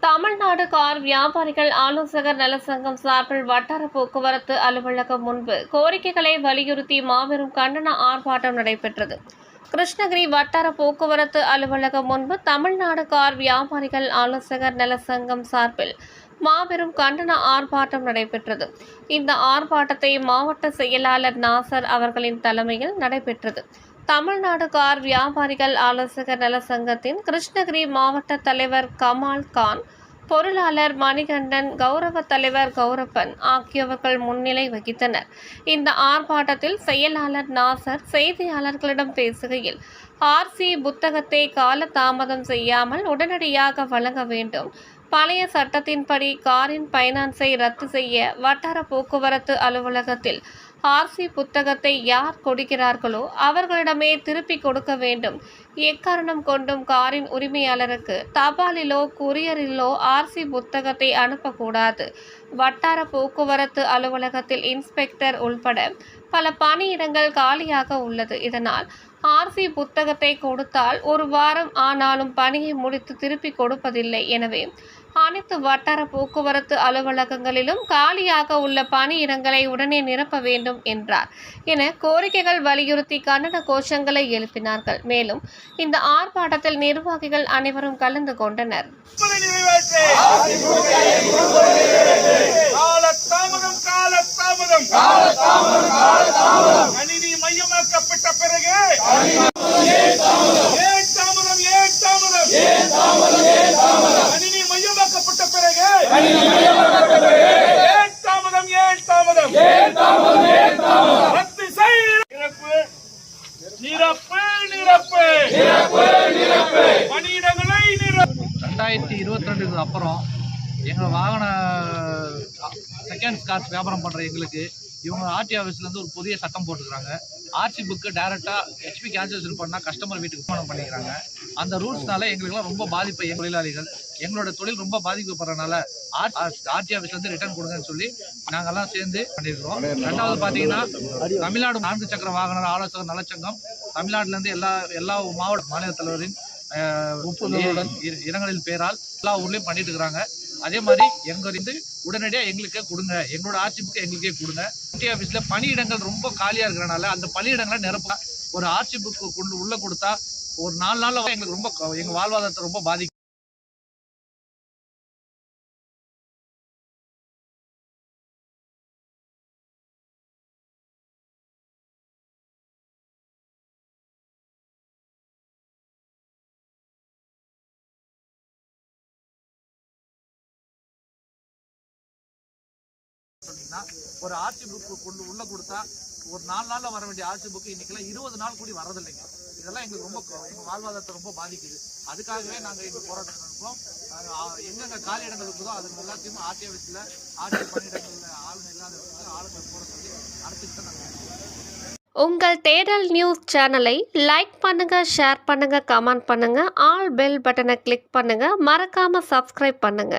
Tamil Nadu car வியாபாரிகள் ஆலோசகர் நலசங்கம் சார்பில் வட்டார போக்குவரத்து அலுவலகம் முன்பு கோரிக்கைகளை வலியுறுத்தி மாபெரும் கண்டன ஆர்ப்பாட்டம் நடைபெற்றது. கிருஷ்ணகிரி வட்டார போக்குவரத்து அலுவலகம் முன்பு தமிழ்நாடு கார் வியாபாரிகள் ஆலோசகர் நலசங்கம் சார்பில் மாபெரும் கண்டன ஆர்ப்பாட்டம் நடைபெற்றது. இந்த ஆர்ப்பாட்டத்தை மாவட்ட செயலாளர் நாசர் அவர்களின் தலைமையில் நடைபெற்றது. தமிழ்நாடு கார் வியாபாரிகள் ஆலோசகர் நல சங்கத்தின் கிருஷ்ணகிரி மாவட்ட தலைவர் கமால் கான் பொருளாளர் மணிகண்டன் கௌரவ தலைவர் கௌரப்பன் ஆகியவர்கள் முன்னிலை வகித்தனர். இந்த ஆர்ப்பாட்டத்தில் செயலாளர் நாசர் செய்தியாளர்களிடம் பேசுகையில் ஆர்சி புத்தகத்தை கால தாமதம் செய்யாமல் உடனடியாக வழங்க வேண்டும். பழைய சட்டத்தின்படி காரின் பைனான்ஸை ரத்து செய்ய வட்டார போக்குவரத்து அலுவலகத்தில் ஆர்சி புத்தகத்தை யார் கொடுக்கிறார்களோ அவர்களிடமே திருப்பி கொடுக்க வேண்டும். எக்காரணம் கொண்டும் காரின் உரிமையாளருக்கு தபாலிலோ குரியரிலோ ஆர்சி புத்தகத்தை அனுப்பக்கூடாது. வட்டார போக்குவரத்து அலுவலகத்தில் இன்ஸ்பெக்டர் உள்பட பல பணியிடங்கள் காலியாக உள்ளது. இதனால் ஆர்சி புத்தகத்தை கொடுத்தால் ஒரு வாரம் ஆனாலும் பணியை முடித்து திருப்பி கொடுப்பதில்லை. எனவே அனைத்து வட்டார போக்குவரத்து அலுவலகங்களிலும் காலியாக உள்ள பணியிடங்களை உடனே நிரப்ப வேண்டும் என்றார் என கோரிக்கைகள் வலியுறுத்தி கண்டன கோஷங்களை எழுப்பினார்கள். மேலும் இந்த ஆர்ப்பாட்டத்தில் நிர்வாகிகள் அனைவரும் கலந்து கொண்டனர். காலத்தாமதம் காலத்தாமதம் கணினி பிறகு ஏன் தாமதம் ஏன் தாமதம்? கணினி மையமாக்கப்பட்ட பிறகு ஏன் தாமதம் ஏன் தாமதம்? ரத்து செய் நிரப்பு நிரப்பு நிரப்பு. பணியிடங்களை நிரப்பு. ரெண்டாயிரத்தி இருபத்தி ரெண்டுக்கு அப்புறம் எங்கள் வாகன செகண்ட் கார்ஸ் வியாபாரம் பண்ணுற எங்களுக்கு இவங்க ஆர்டி ஆஃபீஸ்லேருந்து ஒரு புதிய சட்டம் போட்டுக்கிறாங்க. ஆர்சி புக்கு டேரெக்டாக ஹெச்பி கேன்சல் பண்ணால் கஸ்டமர் வீட்டுக்கு பணம் பண்ணிக்கிறாங்க. அந்த ரூல்ஸ்னால எங்களுக்குலாம் ரொம்ப பாதிப்பு எங்கள் தொழிலாளிகள். எங்களோட தொழில் ரொம்ப பாதிக்கப்படுறதுனால ஆர்டி ஆஃபீஸ்லேருந்து ரிட்டர்ன் கொடுங்கன்னு சொல்லி நாங்கெல்லாம் சேர்ந்து பண்ணியிருக்கிறோம் ரெண்டாவது பார்த்தீங்கன்னா தமிழ்நாடு நான்கு சக்கர வாகன ஆலோசகர் நலச்சங்கம் தமிழ்நாட்டிலேருந்து எல்லா எல்லா மாவட்ட மாநில தலைவரின் ஒப்புதலுடன். இடங்களின் பேரால் எல்லா ஊர்லயும் பண்ணிட்டு இருக்கிறாங்க. அதே மாதிரி எங்க இருந்து உடனடியா எங்களுக்கே கொடுங்க. எங்களோட ஆட்சி எங்களுக்கே கொடுங்க. ஆர்டி ஆஃபீஸில் பணியிடங்கள் ரொம்ப காலியா இருக்கிறனால அந்த பணியிடங்களை நிரப்ப ஒரு ஆர்சிப்புக்கு கொண்டு உள்ள கொடுத்தா ஒரு நாலு நாளில் எங்களுக்கு ரொம்ப எங்கள் எங்க வாழ்வாதாரத்தை ரொம்ப பாதிக்கும். சொன்னீங்கன்னா ஒரு ஆர்சி புக்கு கொண்டு உள்ளே கொடுத்தா ஒரு நாலு நாளில் வர வேண்டிய ஆர்சி புக்கு இன்னைக்கெல்லாம் இருபது நாள் கூடி வரதில்லைங்க. இதெல்லாம் எங்களுக்கு ரொம்ப எங்கள் வாழ்வாதாரத்தை ரொம்ப பாதிக்குது. அதுக்காகவே நாங்கள் இந்த போராட்டம் நடப்போம் எங்கெங்கே காலி இடங்கள் இருக்குதோ அதுக்கு எல்லாத்தையும் ஆர்டி ஆஃபீஸ்ல ஆர்டி பணியிடங்கள்ல ஆளுங்க இல்லாத இடத்துல ஆளுங்க போட சொல்லி அடுத்துட்டு நாங்கள் உங்கள் தேடல் நியூஸ் சேனலை லைக் பண்ணுங்க ஷேர் பண்ணுங்க கமெண்ட் பண்ணுங்க ஆல் பெல் பட்டனை கிளிக் பண்ணுங்க மறக்காம சப்ஸ்கிரைப் பண்ணுங்க.